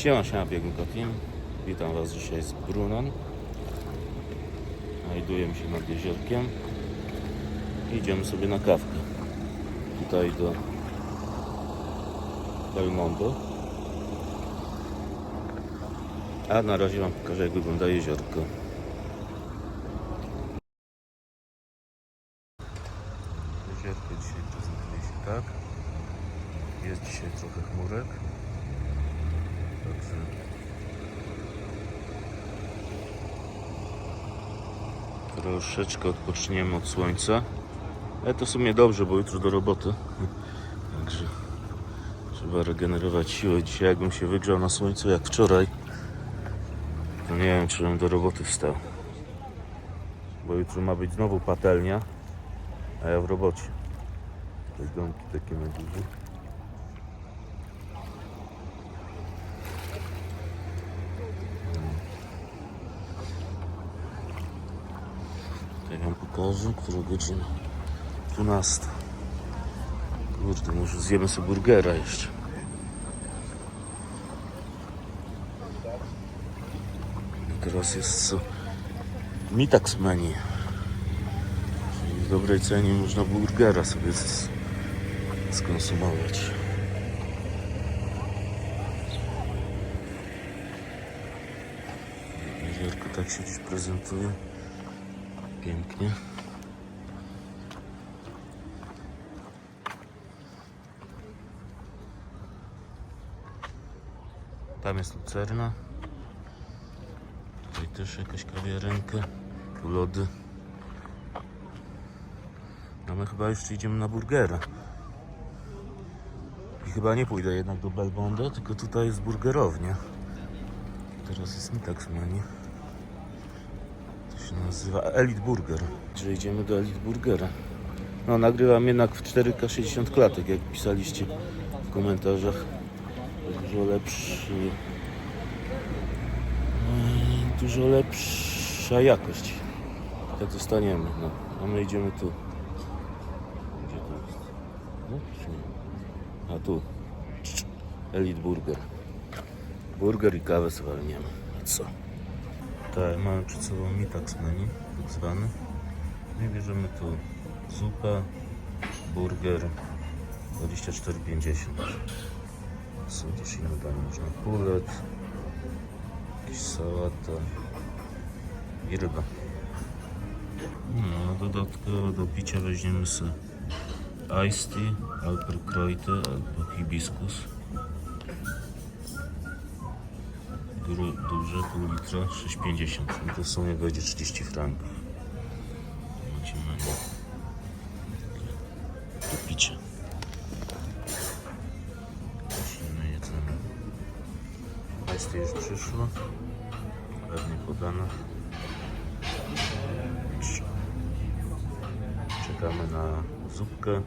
Siema, siema, biegnko team. Witam Was dzisiaj z Brunon. Znajdujemy się nad jeziorkiem. Idziemy sobie na kawkę. Tutaj do Belmondo. A na razie Wam pokażę jak wygląda. Jeziorko dzisiaj prezentuje się tak. Jest dzisiaj trochę chmurek. Także troszeczkę odpoczniemy od słońca. Ale to w sumie dobrze, bo jutro do roboty. Także trzeba regenerować siłę. Dzisiaj jakbym się wygrzał na słońcu jak wczoraj, to nie wiem czy bym do roboty wstał. Bo jutro ma być znowu patelnia, a ja w robocie. Te domki takie na górze. Pokażę, która godzina 12. Kurde, może zjemy sobie burgera jeszcze. I teraz jest? Mitax menu. Czyli w dobrej cenie można burgera sobie skonsumować. Jeziorko tak się dziś prezentuje. Pięknie. Tam jest lucerna. Tutaj też jakaś kawiarenka. Tu lody. No my chyba jeszcze idziemy na burgera. I chyba nie pójdę jednak do Belmondo, tylko tutaj jest burgerownia. Teraz jest Mitax Menu. Się nazywa Elite Burger. Czyli idziemy do Elite Burgera. No, nagrywam jednak w 4K 60 klatek, jak pisaliście w komentarzach. Dużo lepszy. mm, Dużo lepsza jakość. Tak zostaniemy. No, a my idziemy tu. Gdzie to jest? No, nie? A tu. Elite Burger. Burger i kawę. I co? Tak, mamy przed sobą mitax menu, tak zwany. No i bierzemy tu zupę, burger, 24,50. Są też inne dania, można pulet, jakaś sałata i ryba. No, a dodatkowo do picia weźmiemy sobie iced tea, alperkreute albo hibiskus. Gru, duże, pół litra, 6,50. No to w sumie będzie 30 franków. Menu. Do picia. Prosimy jedzenie. Państwo już przyszło. Pewnie podane. Czekamy na zupkę,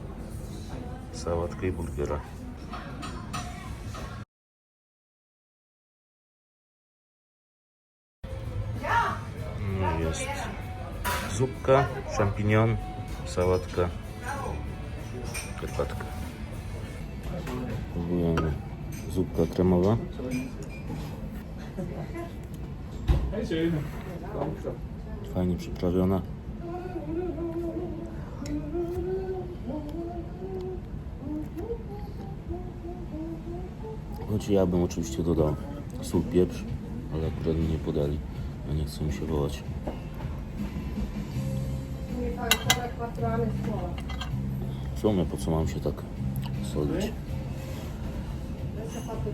sałatkę i burgera. Zupka, szampinion, sałatka, herbatka. Próbujemy. Zupka kremowa. Fajnie przyprawiona. Choć ja bym oczywiście dodał sól, pieprz, ale akurat mi nie podali, a nie chcą mi się wołać. Ancora 4 anni a scuola. W sumie po co mam się tak solić? Adesso ho fatto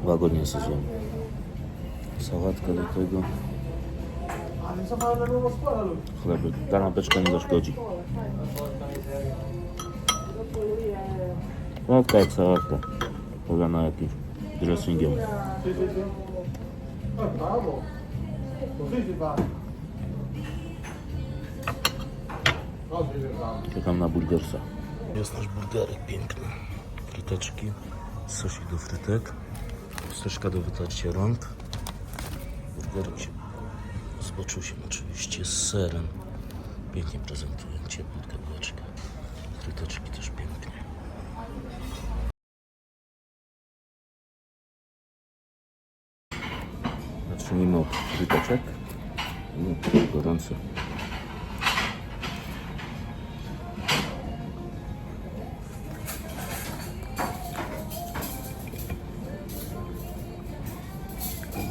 3. Łagodnie sobie zjem. Sałatka do tego. Lui. Chlebek. Kanapeczka nie zaszkodzi. È... Sałatka jak sałatka. Podana jakimś dressingiem. Sì, Czekam na burgersa. Jest nasz burgerek piękny. Fryteczki, sosik do frytek, wsteczka do wytarcia rąk. Burgerek się zboczył się oczywiście z serem. Pięknie prezentuje, cieplutka bułeczka. Fryteczki też pięknie. Zacznijmy od fryteczek. Mm, gorące.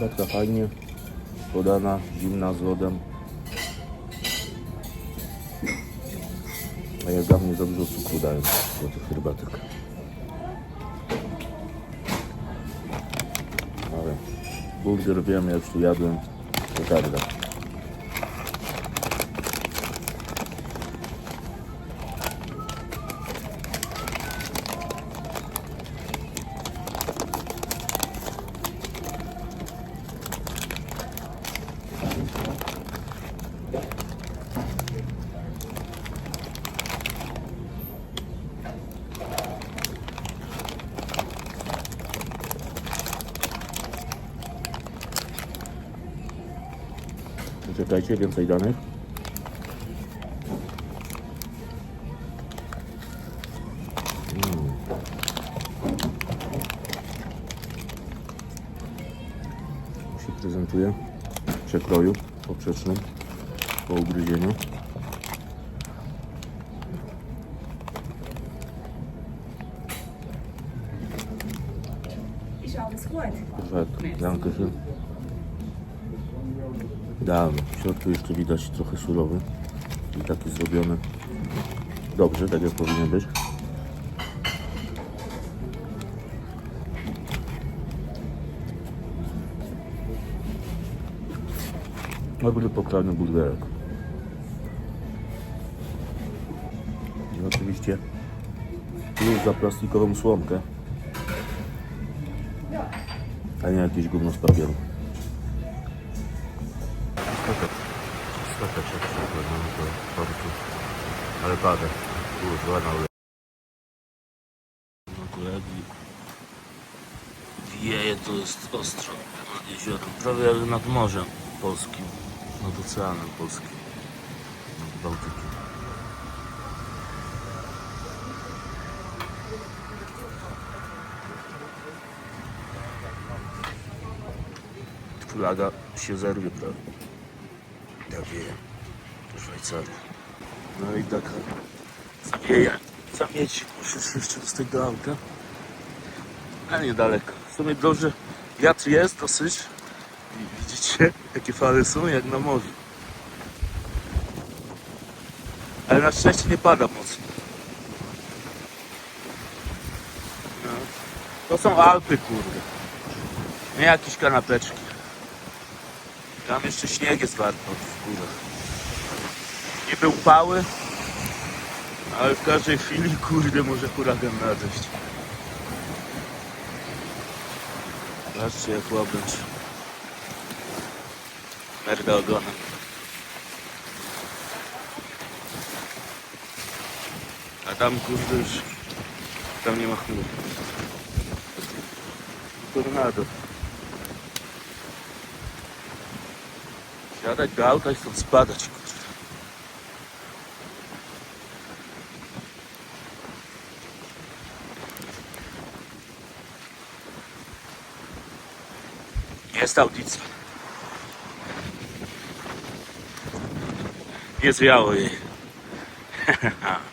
Herbatka fajnie podana, zimna z lodem. A ja mnie za dużo cukru dają do tych herbatek. Ale burger wiem, ja już tu jadłem. Petarda. Czekajcie, więcej danych. Mm. Tak się prezentuje w przekroju poprzecznym po ugryzieniu. Ist alles gut? Danke schön. W środku jeszcze widać trochę surowy i taki zrobiony dobrze, tak jak powinien być. Dobry pokrajny burgerek. I oczywiście plus za plastikową słomkę, a nie jakieś gówno z papieru. Stateczek przykładamy do portu. Ale pada. Kurwa, na ule. No kolegi. Wieje to jest ostro nad jeziorem. Prawie jak nad morzem polskim. Nad oceanem polskim. Nad Bałtykiem. Flaga się zerwie prawie. Do Szwajcarii. No i tak zawieje. Zamieć muszę się jeszcze dostać do auta. A niedaleko. W sumie dobrze. Wiatr jest dosyć. I widzicie jakie fale są jak na morzu. Ale na szczęście nie pada mocno. No. To są Alpy kurde. Nie jakieś kanapeczki. Tam jeszcze śnieg jest warto w górach. Niby upały, ale w każdej chwili, kurde, może huragan nadejść. Patrzcie jak łabędź. Merda ogonem. A tam, kurde, już... Tam nie ma chmur. Tornado. Siadać do auta i stąd spadać. Jest audycja. Nie zwiało jej.